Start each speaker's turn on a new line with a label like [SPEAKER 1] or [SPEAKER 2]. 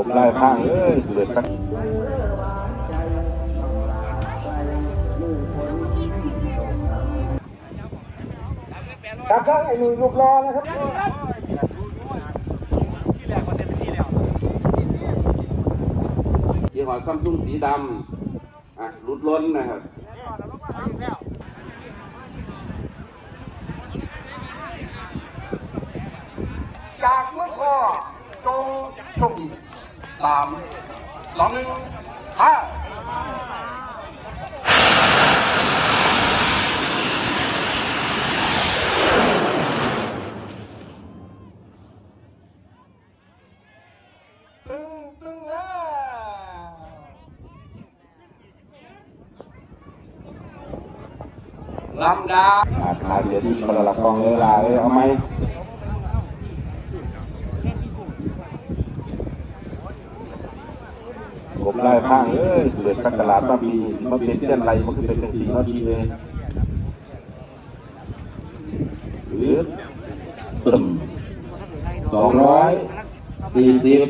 [SPEAKER 1] ผมไล่ข้างเอ้ยเกิดกัน
[SPEAKER 2] ครับครับไอ้หนุ่ยลูกรอนะครับ
[SPEAKER 1] ยี่ห้อซัมซุงสีดำอะรุดล้นนะครับ
[SPEAKER 2] จากเมื่อพ่อ จงโชคดีสามสองหนึ่งห้าตึงตึงอ่าลำดา
[SPEAKER 1] อาเสียดีคนละกองเลยล่ะเอ้ยเอาไหม ผมไล่ข้างเอ้ยเกิดกันตลาดมาปีมาเป็นเส้นไรมันคือเป็นสีมาปีเลยหรือตึมสองร้อยสี่สิบ